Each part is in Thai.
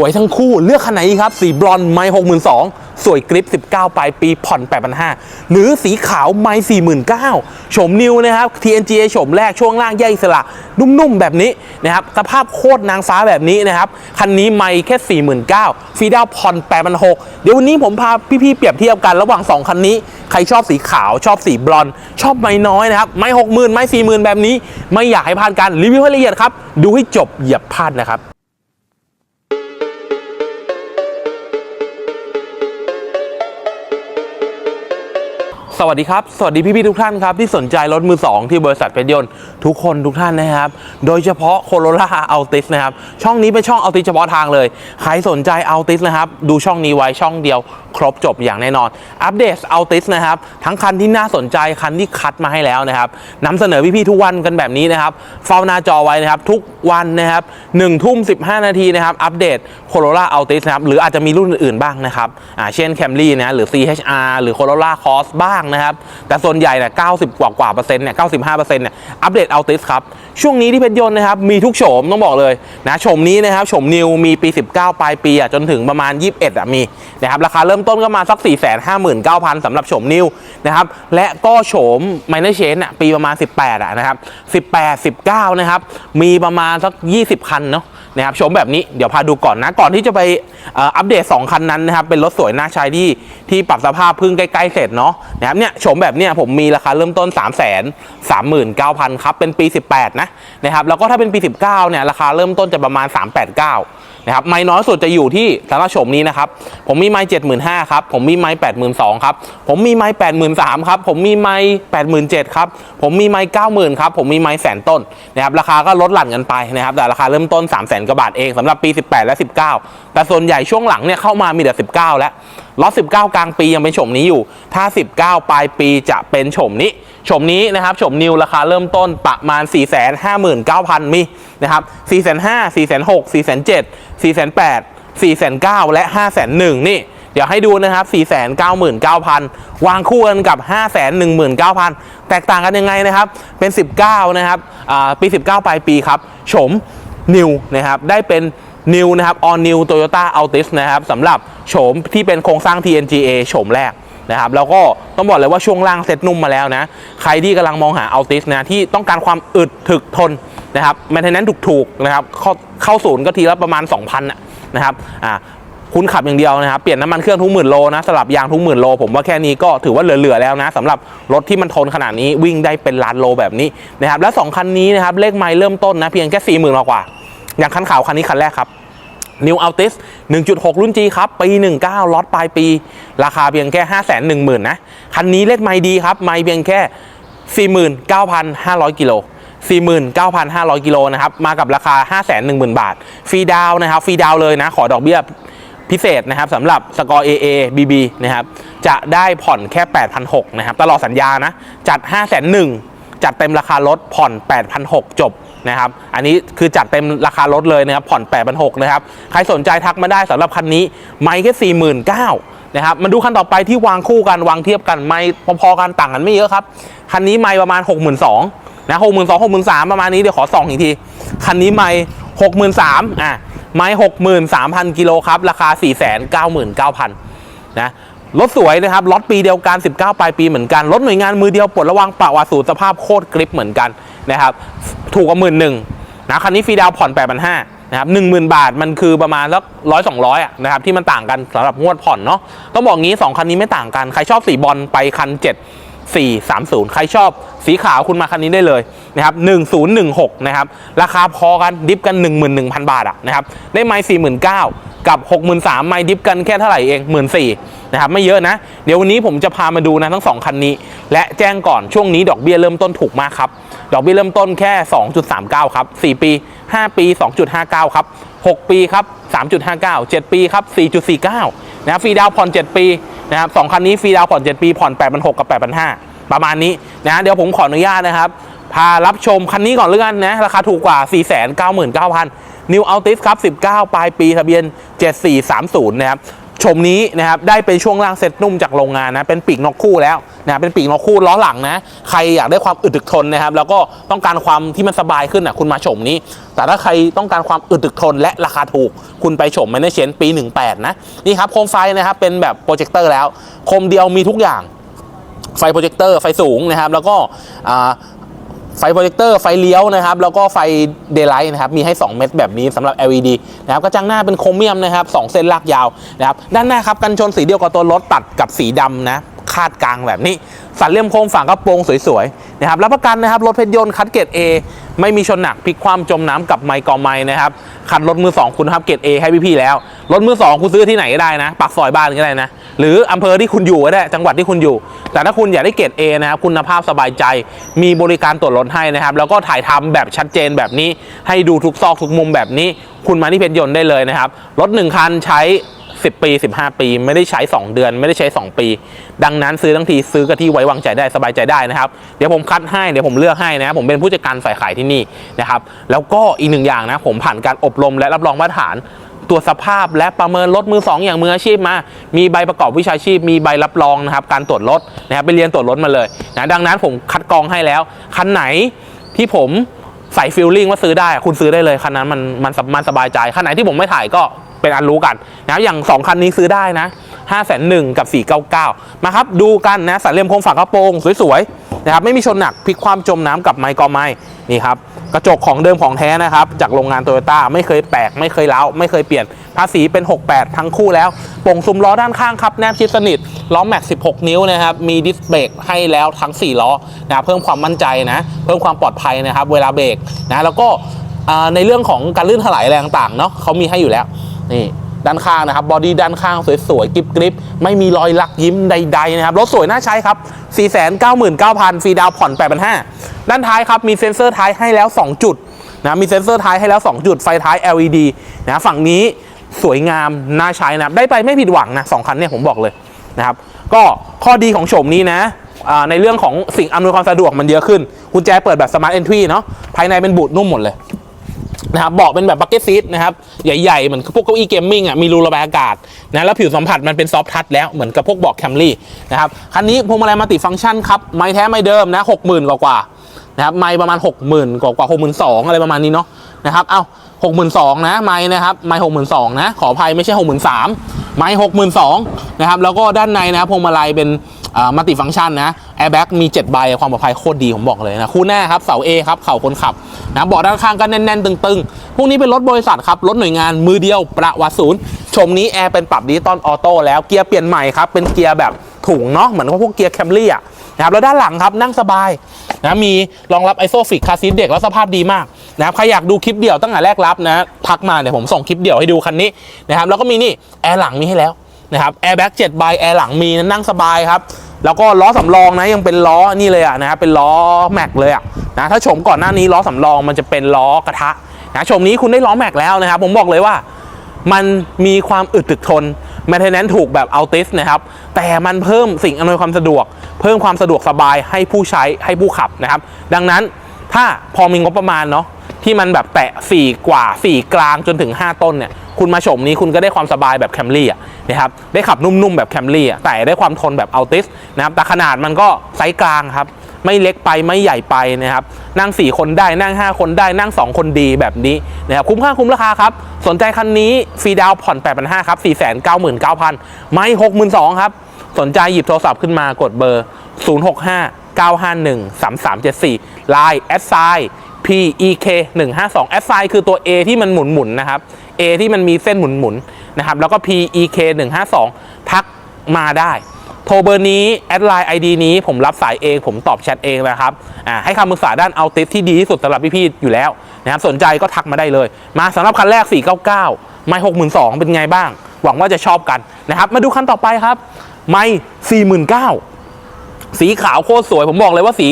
สวยทั้งคู่เลือกคันไหนครับ สีบรอนไม่หกหมื่นสองสวยกริป 19 ปลายปีผ่อน 8 5 0 0 หรือสีขาวไม่49,000 โฉมนิวนะครับ TNGA โฉมแรกช่วงล่างแยกสระนุ่มๆ แบบนี้นะครับ สภาพโคตรนางฟ้าแบบนี้นะครับ คันนี้ไม่แค่ 49,000 ฟรีดาวน์ผ่อน 8 6 0 0 เดี๋ยววันนี้ผมพาพี่ๆ เปรียบเทียบกันระหว่าง 2 คันนี้ ใครชอบสีขาวชอบสีบรอน ชอบไม่น้อยนะครับ ไม่60,000 ไม่40,000 แบบนี้ ไม่อยากให้พลาดกันรีวิวให้ละเอียดครับ ดูให้จบอย่าพลาดนะครับ สวัสดีครับ สวัสดีพี่ๆทุกท่านครับ ที่สนใจรถมือ 2 ที่บริษัทเพชรยนต์ทุกคนทุกท่านนะครับ โดยเฉพาะโคโรล่าอัลติสนะครับ ช่องนี้เป็นช่องอัลติสเฉพาะทางเลย ใครสนใจอัลติสนะครับ ดูช่องนี้ไว้ช่องเดียว ครบจบอย่างแน่นอน อัปเดตอัลติสนะครับ ทั้งคันที่น่าสนใจคันที่คัดมาให้แล้วนะครับนำเสนอพี่ๆทุกวันกันแบบนี้นะครับเฝ้าหน้าจอไว้นะครับทุกวันนะครับหนึ่งทุ่มสินาทีนะครับอัปเดตโคโรล่าอัลติสนะครับหรืออาจจะมีรุ่นอื่นๆบ้างนะครับอ่าเช่น Camry นะหรือ CHR หรือ Corolla Cross บ้างนะครับ แต่ส่วนใหญ่เนี่ย90กว่ากว่าเปอร์เซ็นต์เนี่ย95เปอร์เซ็นต์เนี่ยอัปเดตเอัลติสครับ ช่วงนี้ที่เพชรยนต์นะครับ มีทุกโฉมต้องบอกเลยนะโฉมนี้นะครับโฉมนิวมีปี 19 ปลายปีอะจนถึงประมาณ 21อะมีนะครับราคาเริ่มต้นก็มาสัก 459,000สำหรับโฉมนิวนะครับและก็โฉมไมเนอร์เชนอะปีประมาณ 18อะนะครับ18 19นะครับมีประมาณสัก 20 คันเนาะ นะครับชมแบบนี้เดี๋ยวพาดูก่อนนะก่อนที่จะไปอัปเดต 2 คันนั้นนะครับเป็นรถสวยน่าใช้ที่ที่ปรับสภาพพึ่งใกล้ๆเสร็จเนาะนะครับเนี่ยโฉมแบบเนี้ยผมมีราคาเริ่มต้น 3 3 9 0 0 0ครับเป็นปี 18 นะนะครับแล้วก็ถ้าเป็นปี 19เนี่ยราคาเริ่มต้นจะประมาณ 389 นะครับไม้น้อยสุดจะอยู่ที่สารชมนี้นะครับ ผมมีไม้เจ็ดหมื่นห้าครับ ผมมีไม้แปดหมื่นสองครับ ผมมีไม้แปดหมื่นสามครับ ผมมีไม้แปดหมื่นเจ็ดครับ ผมมีไม้เก้าหมื่นครับ ผมมีไม้แสนต้นนะครับ ราคาก็ลดหลั่นกันไปนะครับ แต่ราคาเริ่มต้นสามแสนกว่าบาทเองสำหรับปีสิบแปดและสิบเก้าแต่ส่วนใหญ่ช่วงหลังเนี่ยเข้ามามีแต่สิบเก้าแล้ว ล็อต19 กลางปียังเป็นโฉมนี้อยู่ ถ้า 19 ปลายปีจะเป็นโฉมนี้โฉมนี้นะครับโฉมนิวราคาเริ่มต้นประมาณ 4 5 9 0 0 0 มีนะครับ 4 5 0 0 0 4 6 0 0 0 4 7 0 0 4 8 0 0 4 9 0 0และ 5 1 0 0 0นี่เดี๋ยวให้ดูนะครับ 4 9 9 0 0 0 วางคู่กันกับ 519,000 แตกต่างกันยังไงนะครับ เป็น 19 นะครับปี 19 ปลายปีครับโฉมนิวนะครับ ได้เป็น นิวนะครับ all new Toyota Altis นะครับสำหรับโฉมที่เป็นโครงสร้าง TNGA โฉมแรกนะครับแล้วก็ต้องบอกเลยว่าช่วงล่างเซ็ตนุ่มมาแล้วนะ ใครที่กำลังมองหา Altis นะที่ต้องการความอึดถึกทนนะครับแมนเทนแนนถูกๆนะครับเข้าเข้าศูนย์ก็ทีละประมาณ 2,000นะนะครับอ่าคุณขับอย่างเดียวนะครับ เปลี่ยนน้ำมันเครื่องทุกหมื่นโลนะสลับยางทุกหมื่นโล ผมว่าแค่นี้ก็ถือว่าเหลือๆแล้วนะสำหรับรถที่มันทนขนาดนี้วิ่งได้เป็นล้านโลแบบนี้นะครับและสองคันนี้นะครับเลขไมล์เริ่มต้นนะเพียงแค่สี่หมื่นกว่าอย่างคันขาวคันนี้คันแรกครับ New Altis 1.6 รุ่น G ครับ ปี 19ล็อตปลายปี ราคาเพียงแค่ 5 1 0 0 0 0 นะ คันนี้เลขไม่ดีครับ ไม่เพียงแค่ 49,500 กิโล 49,500 กิโลนะครับ มากับราคา 510,000 บาท ฟรีดาวนะครับ ฟรีดาวเลยนะ ขอดอกเบี้ยพิเศษนะครับสำหรับสกอร์ AA BB นะครับ จะได้ผ่อนแค่ 8,600นะครับ ตลอดสัญญานะ จัด5 1 0 0 0จัดเต็มราคารถผ่อน 8,600จบ นะครับอันนี้คือจัดเต็มราคารถเลยนะครับผ่อน8,600นะครับใครสนใจทักมาได้สำหรับคันนี้ไม่แค่49,000นะครับมาดูคันต่อไปที่วางคู่กันวางเทียบกันไม่พอๆกันต่างกันไม่เยอะครับคันนี้ไม่ประมาณ 62,000นะ62,000 63,000ประมาณนี้เดี๋ยวขอส่องอีกทีคันนี้ไม่63,000อะไม่63,000กิโลครับราคา499,000นเก้าพันนะรถสวยนะครับล็อตปีเดียวกัน 19 ปลายปีเหมือนกัน รถหน่วยงานมือเดียวปลดระวังปะวัติสูตรสภาพโคตรกริปเหมือนกัน นะครับถูกกว่าหมื่นหนึ่งนะคันนี้ฟรีดาวผ่อน8 5 0 0นห้านะครับหนึ่งหมื่นบาทมันคือประมาณสักร้อยสองร้อยอะนะครับที่มันต่างกันสำหรับงวดผ่อนเนาะต้องบอกงี้ 2 คันนี้ไม่ต่างกัน ใครชอบสีบอลไปคัน 7 430 ใครชอบสีขาวคุณมาคันนี้ได้เลยนะครับ1016 นะครับ ราคาพอกันดิฟกัน 11,000 บาทอะนะครับได้ไมล์49,000 กับ 63,000ไมล์ดิฟกันแค่เท่าไหร่เอง 14,000นะครับไม่เยอะนะ เดี๋ยววันนี้ผมจะพามาดูนะทั้ง 2 คันนี้ และแจ้งก่อนช่วงนี้ดอกเบี้ยเริ่มต้นถูกมากครับ ดอกเบี้ยเริ่มต้นแค่ 2.39 ครับ 4 ปี 5 ปี 2.59 ครับ 6 ปีครับ 3.59 7 ปีครับ 4.49 นะฟรีดาวน์ผ่อน 7 ปีนะครับสองคันนี้ฟรีดาวน์ผ่อน 7 ปีผ่อน8,600กับ8,500ประมาณนี้นะเดี๋ยวผมขออนุญาตนะครับพารับชมคันนี้ก่อนเรื่องนะราคาถูกกว่า 499,000 New Altis ครับ 19 ปลายปีทะเบียน 7430 นะครับชมนี้นะครับได้เป็นช่วงล่างเซตนุ่มจากโรงงานนะเป็นปีกนกคู่แล้วนะเป็นปีกนกคู่ล้อหลังนะใครอยากได้ความอึดถึกทนนะครับ แล้วก็ต้องการความที่มันสบายขึ้นอะคุณมาชมนี้ แต่ถ้าใครต้องการความอึดถึกทนและราคาถูก คุณไปชมแมนเชนปี 18 นะนี่ครับโคมไฟนะครับเป็นแบบโปรเจคเตอร์แล้วโคมเดียวมีทุกอย่างไฟโปรเจคเตอร์ไฟสูงนะครับ แล้วก็อ่า ไฟโปรเจคเตอร์ไฟเลี้ยวนะครับแล้วก็ไฟเดย์ไลท์นะครับมีให้ 2 เม็ดแบบนี้สำหรับ LED นะครับกระจังหน้าเป็นโครเมียมนะครับสเส้นลากยาวนะครับด้านหน้าครับกันชนสีเดียวกับตัวรถตัดกับสีดำนะ คาดกลางแบบนี้ สันเลี่ยมโคมฝากระโปรงสวยๆนะครับรับประกันนะครับรถเพชรยนต์คัดเกรด A ไม่มีชนหนักพลิกความจมน้ำกับไมกอไม้นะครับคันรถมือ 2 คุณทำเกรด A ให้พี่ๆแล้ว รถมือ 2 คุณซื้อที่ไหนก็ได้นะปากซอยบ้านก็ได้นะ หรืออำเภอที่คุณอยู่ก็ได้ จังหวัดที่คุณอยู่ แต่ถ้าคุณอยากได้เกรด A นะครับคุณภาพสบายใจ มีบริการตรวจรถให้นะครับ แล้วก็ถ่ายทำแบบชัดเจนแบบนี้ ให้ดูทุกซอกทุกมุมแบบนี้ คุณมาที่เพชรยนต์ได้เลยนะครับ รถ 1 คันใช้ 10 ปี 15 ปี ไม่ได้ใช้ 2 เดือน ไม่ได้ใช้ 2 ปี ดังนั้นซื้อทั้งทีซื้อกับที่ไว้วางใจได้สบายใจได้นะครับเดี๋ยวผมคัดให้เดี๋ยวผมเลือกให้นะผมเป็นผู้จัดการฝ่ายขายที่นี่นะครับแล้วก็อีกหนึ่งอย่างนะผมผ่านการอบรมและรับรองมาตรฐานตรวจสภาพและประเมินรถมือ 2 อย่างมืออาชีพมา มีใบประกอบวิชาชีพ มีใบรับรองนะครับ การตรวจรถนะครับไปเรียนตรวจรถมาเลยนะดังนั้นผมคัดกรองให้แล้ว คันไหนที่ผมใส่ฟิลลิ่งว่าซื้อได้ คุณซื้อได้เลยคันนั้นมันมันมันสบายใจคันไหนที่ผมไม่ถ่ายก็ เป็นอันรู้กันนะอย่าง 2 คันนี้ซื้อได้นะ5 0 0 0 0กับ 499 มาครับ ดูกันนะสันเหลี่ยมโครงฝากระโปรงสวยๆนะครับไม่มีชนหนักพลิกความจมน้ำกับไมค์กอไม้นี่ครับกระจกของเดิมของแท้นะครับ จากโรงงานโตโยต้าไม่เคยแปลกไม่เคยเล้าไม่เคยเปลี่ยนภาษีเป็น 68 ทั้งคู่แล้วโป่งซุ้มล้อด้านข้างครับแนบชิดสนิทล้อแม็ก 16 นิ้วนะครับมีดิสเบรกให้แล้วทั้ง 4 ล้อนะเพิ่มความมั่นใจนะเพิ่มความปลอดภัยนะครับ เวลาเบรกนะแล้วก็ในเรื่องของการลื่นถลายอะไรต่างๆเนาะเขามีให้อยู่แล้ว นี่ด้านข้างนะครับบอดี้ด้านข้างสวยๆกริบกริบไม่มีรอยลักยิ้มใดๆนะครับรถสวยน่าใช้ครับ 499,000ฟรีดาวผ่อน 8,500ด้านท้ายครับมีเซ็นเซอร์ท้ายให้แล้ว 2 จุดนะมีเซ็นเซอร์ท้ายให้แล้ว 2 จุดไฟท้าย LED นะฝั่งนี้สวยงามน่าใช้นะครับได้ไปไม่ผิดหวังนะสองคันเนี่ยผมบอกเลยนะครับก็ข้อดีของโฉมนี้นะในเรื่องของสิ่งอำนวยความสะดวกมันเยอะขึ้นกุญแจเปิดแบบ Smart Entry เนาะภายในเป็นบูทนุ่มหมดเลย นะครับเบาะเป็นแบบบักเก็ตซีทนะครับใหญ่ๆ เหมือนพวกเก้าอี้เกมมิ่งอะมีรูระบายอากาศนะแล้วผิวสัมผัสมันเป็นซอฟทัชแล้วเหมือนกับพวกเบาะแคมรี่นะครับคันนี้พวงมาลัยมัลติฟังก์ชันครับ ไม้แท้ไม้เดิมนะหกหมื่นกว่าๆนะครับไม้ประมาณ 6 0,000 กว่ากว่าหกหมื่นสองอะไรประมาณนี้เนาะนะครับเอ้าหกหมื่นสองนะไม้นะครับไม้หกหมื่นสองนะขออภัยไม่ใช่หกหมื่นสาม ไม้หกหมื่นสองนะครับแล้วก็ด้านในนะพวงมาลัยเป็นมัลติฟังก์ชันนะแอร์แบ็กมี7ใบความปลอดภัยโคตรดีผมบอกเลยนะคู่หน้าครับเสา A ครับเข่าคนขับนะเบาะด้านข้างก็แน่นๆ ตึงๆ พวกนี้เป็นรถบริษัทครับรถหน่วยงานมือเดียวประวัติศูนย์ชมนี้แอร์เป็นปรับดิจิตอลออโต้แล้วเกียร์เปลี่ยนใหม่ครับเป็นเกียร์แบบถุงเนาะเหมือนกับพวกเกียร์แคมรี่อะ นะครับแล้วด้านหลังครับนั่งสบายนะมีรองรับไอโซฟิกคาซีทเด็กแล้วสภาพดีมากนะครับใครอยากดูคลิปเดี่ยวตั้งแต่แรกรับนะทักมาเดี๋ยวผมส่งคลิปเดี่ยวให้ดูคันนี้นะครับแล้วก็มีนี่แอร์หลังมีให้แล้วนะครับแอร์แบ็กเจ็ดใบแอร์หลังมีนั่งสบายครับแล้วก็ล้อสำรองนะยังเป็นล้อนี่เลยอะนะครับเป็นล้อแม็กเลยอะนะถ้าชมก่อนหน้านี้ล้อสำรองมันจะเป็นล้อกระทะนะชมนี้คุณได้ล้อแม็กแล้วนะครับผมบอกเลยว่า มันมีความอึดถึกทน แมนเทนแนนถูกแบบอัลติสนะครับ แต่มันเพิ่มสิ่งอำนวยความสะดวก เพิ่มความสะดวกสบายให้ผู้ใช้ให้ผู้ขับนะครับ ดังนั้นถ้าพอมีงบประมาณเนาะที่มันแบบแตะ 4 กว่า 4 กลางจนถึง 5 ต้นเนี่ยคุณมาชมนี้คุณก็ได้ความสบายแบบแคมรี่อะนะครับได้ขับนุ่มๆแบบแคมรี่อะแต่ได้ความทนแบบอัลติสนะครับแต่ขนาดมันก็ไซส์กลางครับ ไม่เล็กไปไม่ใหญ่ไปนะครับนั่ง 4 คนได้นั่ง 5 คนได้นั่ง 2 คนดีแบบนี้นะครับคุ้มค่าคุ้มราคาครับ สนใจคันนี้ฟรีดาวน์ผ่อน 8,500ครับ499,000 ไม่ 62,000ครับสนใจหยิบโทรศัพท์ขึ้นมากดเบอร์ 065 951 3374 Line แอดไซ PEK 152แอดไซคือตัว A ที่มันหมุนๆนะครับ A ที่มันมีเส้นหมุนๆนะครับ แล้วก็ PEK 152 ทักมาได้ โทรเบอร์นี้ แอดไลน์ ID นี้ผมรับสายเอง ผมตอบแชทเองนะครับอ่าให้คำปรึกษาด้านเอาติสที่ดีที่สุดสำหรับพี่ๆอยู่แล้วนะครับสนใจก็ทักมาได้เลย มาสำหรับคันแรก 499 ไม่62,000 เป็นไงบ้าง หวังว่าจะชอบกันนะครับมาดูคันต่อไปครับ ไม่49,000สีขาวโคตรสวย ผมบอกเลยว่าสี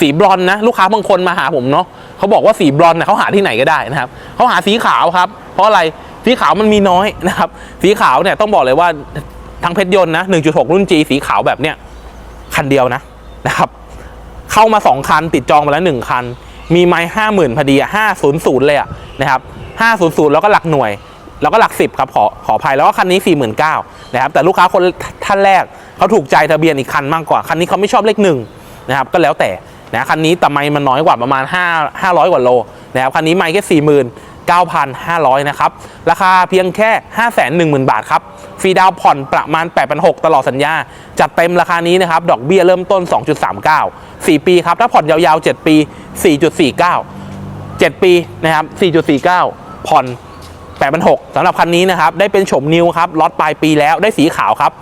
สีบลอนนะ ลูกค้าบางคนมาหาผมเนาะเขาบอกว่าสีบลอนด์นะเขาหาที่ไหนก็ได้นะครับเขาหาสีขาวครับ เพราะอะไรสีขาวมันมีน้อยนะครับ สีขาวเนี่ยต้องบอกเลยว่า ทั้งเพชรยนต์นะ 1.6 รุ่น G สีขาวแบบเนี้ยคันเดียวนะนะครับเข้ามา 2 คันติดจองมาแล้ว 1 คัน มีไม้ห้าหมื่นพอดีอะห้าศูนย์ศูนย์เลยอะนะครับห้าศูนย์ศูนย์แล้วก็หลักหน่วย แล้วก็หลักสิบครับขอขออภัยแล้วก็คันนี้4 9 0 0 0นะครับแต่ลูกค้าคนท่านแรกเขาถูกใจทะเบียนอีกคันมากกว่า คันนี้เขาไม่ชอบเลขหนึ่งนะครับก็แล้วแต่นะคันนี้แต่ไม่มันน้อยกว่าประมาณ5 500 กว่าโลนะครับคันนี้ไม่แค่49,500นะครับราคาเพียงแค่510,000บาทครับ ฟรีดาวผ่อนประมาณ 8,600 ตลอดสัญญา จัดเต็มราคานี้นะครับ ดอกเบี้ยเริ่มต้น 2.39 4 ปีครับ ถ้าผ่อนยาวๆ 7 ปี 4.49 7 ปีนะครับ 4.49 ผ่อน 8,600สำหรับคันนี้นะครับ ได้เป็นโฉมนิวครับล็อตปลายปีแล้วได้สีขาวครับ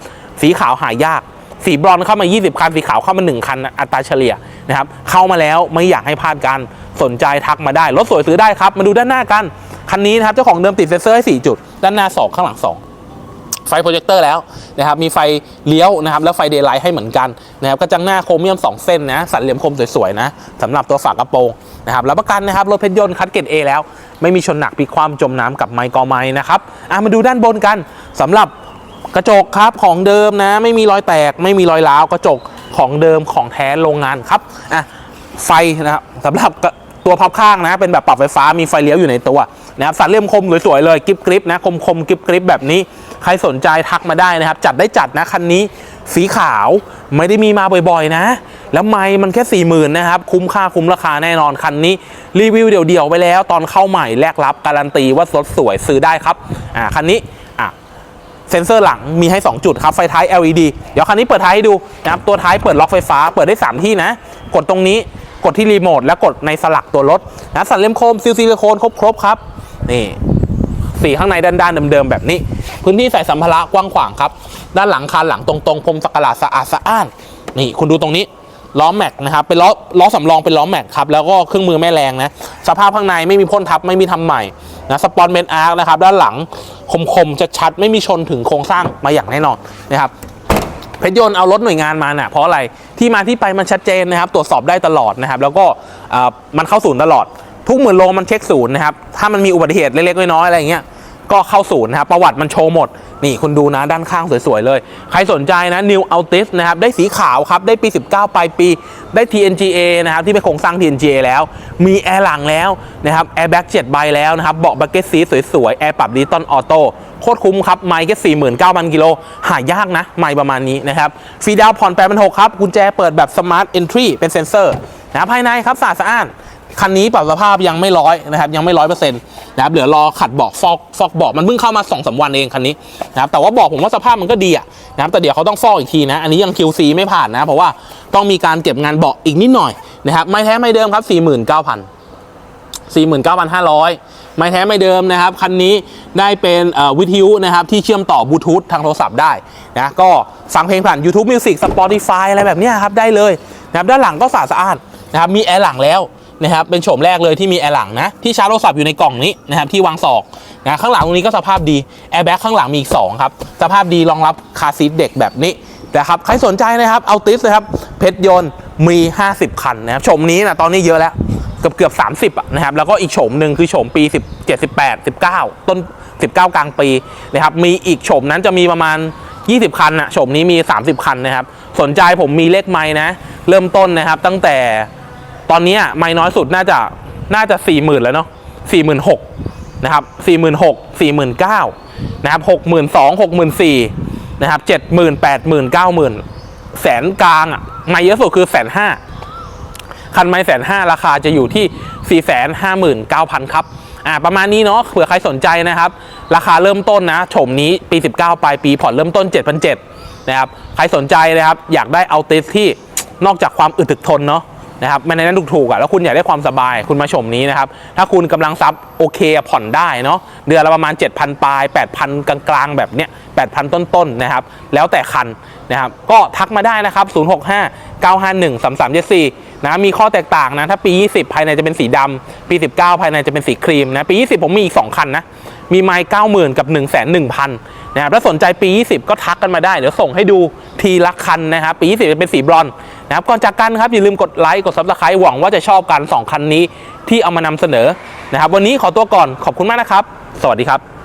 สีขาวหายาก สีบรอนเข้ามา 20 คัน สีขาวเข้ามา 1 คัน อัตราเฉลี่ยนะครับ เข้ามาแล้วไม่อยากให้พลาดกัน สนใจทักมาได้ รถสวยซื้อได้ครับ มาดูด้านหน้ากัน คันนี้นะครับ เจ้าของเดิมติดเซ็นเซอร์ให้4จุด ด้านหน้า 2 ข้างหลัง 2 ไฟโปรเจคเตอร์แล้วนะครับมีไฟเลี้ยวนะครับแล้วไฟเดย์ไลท์ให้เหมือนกันนะครับกระจังหน้าโครเมียม 2 เส้นนะสันเหลี่ยมคมสวยๆนะสำหรับตัวฝากระโปรงนะครับรับประกันนะครับรถเพชรยนต์คัดเกรด A แล้ว ไม่มีชนหนักพลิกความจมน้ำกับไมกอไม้นะครับอะมาดูด้านบนกันสำหรับกระจกครับของเดิมนะไม่มีรอยแตก ไม่มีรอยร้าวกระจกของเดิมของแท้โรงงานครับอะไฟนะครับสำหรับตัวพับข้างนะเป็นแบบปรับไฟฟ้ามีไฟเลี้ยวอยู่ในตัวนะครับสันเหลี่ยมคมสวยๆเลยกริบกริบนะคมคมกริบกริบแบบนี้ ครสนใจทักมาได้นะครับ จัดได้จัดนะคันนี้สีขาวไม่ได้มีมาบ่อยๆนะ แล้วไม่มันแค่4ี่หมื่นนะครับ คุ้มค่าคุ้มราคาแน่นอนคันนี้ รีวิวเดี่ยวๆไปแล้ว ตอนเข้าใหม่แลกรับการันตีว่ารถสวยซื้อได้ครับอ่าคันนี้อะเซ็นเซอร์หลังมีให้ 2 จุดครับ ไฟท้าย LED เดี๋ยวคันนี้เปิดท้ายให้ดูนะครับตัวท้ายเปิดล็อกไฟฟ้าเปิดได้ 3 ที่นะ กดตรงนี้กดที่รีโมทแล้วกดในสลักตัวรถนะสันเล่มโคมซิลซิลิโคนครบๆครับนี่ สีข้างในด้านๆเดิมๆแบบนี้ พื้นที่ใส่สัมภาระกว้างขวางครับ ด้านหลังคานหลังตรงๆพรมสักการะสะอาดสะอ้าน นี่คุณดูตรงนี้ล้อแม็กนะครับเป็นล้อล้อสำรองเป็นล้อแม็กครับแล้วก็เครื่องมือแม่แรงนะสภาพข้างในไม่มีพ่นทับไม่มีทำใหม่นะสปอนเบนอาร์นะครับด้านหลังคมๆชัดๆไม่มีชนถึงโครงสร้างมาอย่างแน่นอนนะครับเพชรยนต์เอารถหน่วยงานมาเนี่ยเพราะอะไรที่มาที่ไปมันชัดเจนนะครับ ตรวจสอบได้ตลอดนะครับ แล้วก็มันเข้าศูนย์ตลอด ทุกหมื่นโลมันเช็คศูนย์นะครับถ้ามันมีอุบัติเหตุเล็กๆน้อยๆอะไรอย่างเงี้ย ก็เข้าศูนย์นะครับประวัติมันโชว์หมด นี่คุณดูนะด้านข้างสวยๆเลย ใครสนใจนะ New Altis นะครับได้สีขาวครับ ได้ปี 19 ปลายปี ได้ TNGA นะครับที่เป็นโครงสร้าง TNGA แล้ว มีแอร์หลังแล้วนะครับแอร์แบ็ก7ใบแล้วนะครับเบาะบักเก็ตซีสวยๆ แอร์ปรับดิจิตอลออโต้โคตรคุ้มครับ ไมค์แค่สี่หมื่นเก้าพันกิโลหายากนะ ไมค์ประมาณนี้นะครับฟรีดาวผ่อนแปดพันหกครับกุญแจเปิดแบบสมาร์ทเอนทรีเป็นเซนเซอร์นะภายในครับสะอาดสะอ้าน คันนี้ปรับสภาพยังไม่ร้อยนะครับยังไม่ร้อยเปอร์เซ็นต์นะครับเหลือรอขัดเบาะฟอกฟอกเบาะมันเพิ่งเข้ามา2อสวันเองคันนี้นะครับแต่ว่าเบอกผมว่าสภาพมันก็ดีอะนะครับแต่เดี๋ยวเขาต้องฟอกอีกทีนะอันนี้ยัง QC ไม่ผ่านนะเพราะว่าต้องมีการเก็บงานเบาะอีกนิดหน่อยนะครับไม่แท้ไม่เดิมครับ 49,000 49,500 ไม่แท้ไม่เดิมนะครับ คันนี้ได้เป็นวิทยุนะครับ ที่เชื่อมต่อบลูทูธทางโทรศัพท์ได้นะก็ฟังเพลงผ่าน YouTube Music Spotify อะไรแบบนี้ยครับ ได้เลยนะครับด้านหลังก็สะอาดนะครับมีแอร์หลังแล้ว นะครับเป็นโฉมแรกเลยที่มีแอร์หลังนะที่ชาร์จโทรศัพท์อยู่ในกล่องนี้นะครับที่วางศอกนะข้างหลังตรงนี้ก็สภาพดีแอร์แบ็กข้างหลังมีอีก2ครับสภาพดีรองรับคาซีทเด็กแบบนี้นะครับใครสนใจนะครับเอาติสนะครับเพชรยนต์มี 50 คันนะครับโฉมนี้นะตอนนี้เยอะแล้วเกือบเกือบ30อะนะครับแล้วก็อีกโฉมหนึ่งคือโฉมปี17 18 19ต้น19กลางปีนะครับมีอีกโฉมนั้นจะมีประมาณ 20 คันอะโฉมนี้มี 30 คันนะครับสนใจผมมีเลขไม้นะ เริ่มต้นนะครับตั้งแต่ ตอนนี้ไม้น้อยสุดน่าจะน่าจะ 40,000 แล้วเนาะ46,000นะครับ46,000 49,000นะครับ62,000 64,000นะครับ70,000 80,000 90,000แสนกลางอะไม้เยอะสุดคือแสนห้าคันไม้แสนห้าราคาจะอยู่ที่ 4 5 9 0 0 0 ครับอ่าประมาณนี้เนาะเผื่อใครสนใจนะครับ ราคาเริ่มต้นนะโฉมนี้ปี 19 ปลายปีผ่อนเริ่มต้น 7,700นะครับใครสนใจนะครับอยากได้เอาติสที่นอกจากความอึดถึกทนเนาะ นะครับไม่ในนั้นถูกๆอะแล้วคุณอยากได้ความสบายคุณมาชมนี้นะครับ ถ้าคุณกำลังซับโอเคผ่อนได้เนาะเดือนละประมาณ 7,000 ปลาย 8,000 กลางๆ แบบเนี้ย8,000 ต้นๆนะครับ แล้วแต่คันนะครับ ก็ทักมาได้นะครับ 065 951 3374นะมีข้อแตกต่างนะ ถ้าปี 20 ภายในจะเป็นสีดำปี 19 ภายในจะเป็นสีครีมนะ ปี 20 ผมมีอีก 2 คันนะ มีไมล์90,000 กับ 1 1 0 0 0นะครับถ้าสนใจปี 20 ก็ทักกันมาได้ เดี๋ยวส่งให้ดูทีละคันนะครับ ปี 20 จะเป็นสีบรอนนะครับ ก่อนจากกันครับอย่าลืมกดไลค์ กดซับสไครต์หวังว่าจะชอบกัน 2 คันนี้ที่เอามานำเสนอนะครับ วันนี้ขอตัวก่อน ขอบคุณมากนะครับ สวัสดีครับ